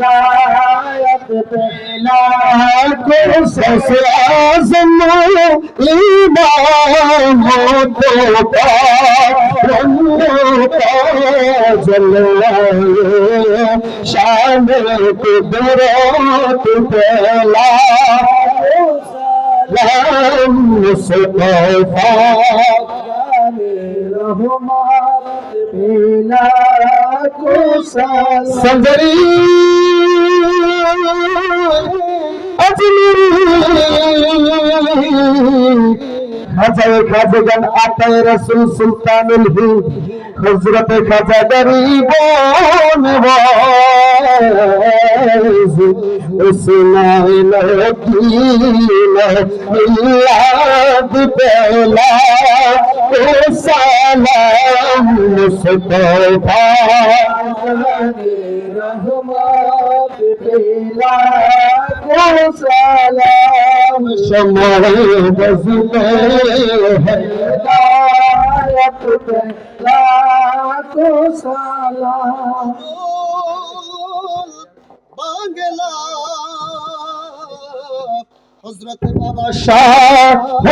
هدایت پیلا کو سس اعظم ایمان ہو تو پا رنگتا جلائے شان قدرت پیلا رام مصطفیٰ رحمت پیلا کو سندری খাজায় খাজাগান আতায় রসুল সুলতানুল হিন্দ হজরতে খাজা গরিব উসমাইল মিলাদ পেলা সালাম মুস্তফা রহমত পেলা সালাম সময় বসলে হেদায়ত পেলা কো হজরত বাবা শাহ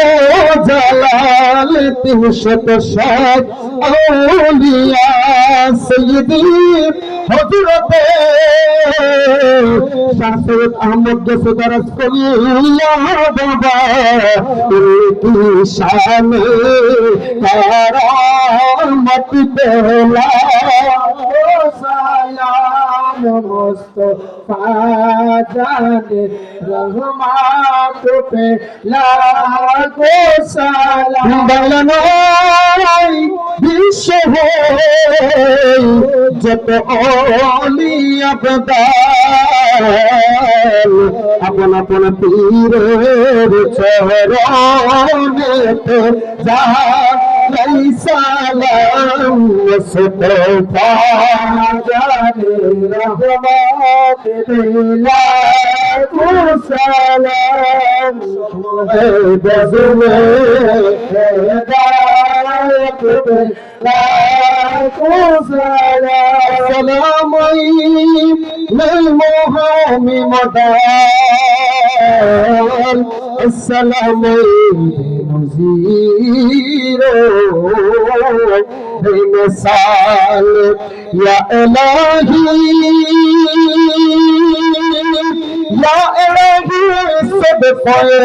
জালাল তিনশত সাত আউলিয়া সৈয়দি হজরতে শাসরত আহমদ গেছে দরজ করিয়া বাবা কি শানে তারা মতি পেলা রহমাত পেলা গো সালাম। বিশ্ব যত অলিয়া প্রদান আপন আপন পীরের চরণেতে যা ليس لم يستطع رحمات بلا سلام بزم سلام من المهم مدار সালামের নজির মিসাল ইয়া ইলাহি ইয়া ইলাহি সব পায়ে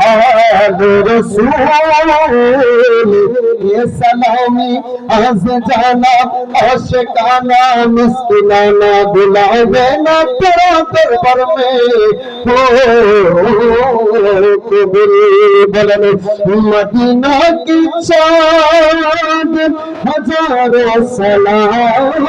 محمد رسول یہ سلامی از جانا عاشقانا مسکنانا بلائے نا تیرا دربار میں ہو قبر بلن مدینہ کی چاند ہزاروں سلام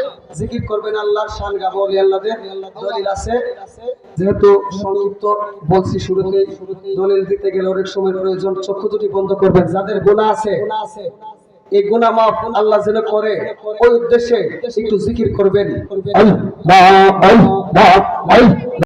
জিকির করবেন আল্লাহর শান গাবো আল্লাহদের দলিল আছে। যেহেতু সংযুক্ত বলছি শুরুতে, দলিল দিতে গেলে অনেক সময় প্রয়োজন। চক্ষু দুটি বন্ধ করবেন, যাদের গুণা আছে, এই গুণা মাফ আল্লাহ যেন করে। ওই উদ্দেশ্যে একটু জিকির করবেন।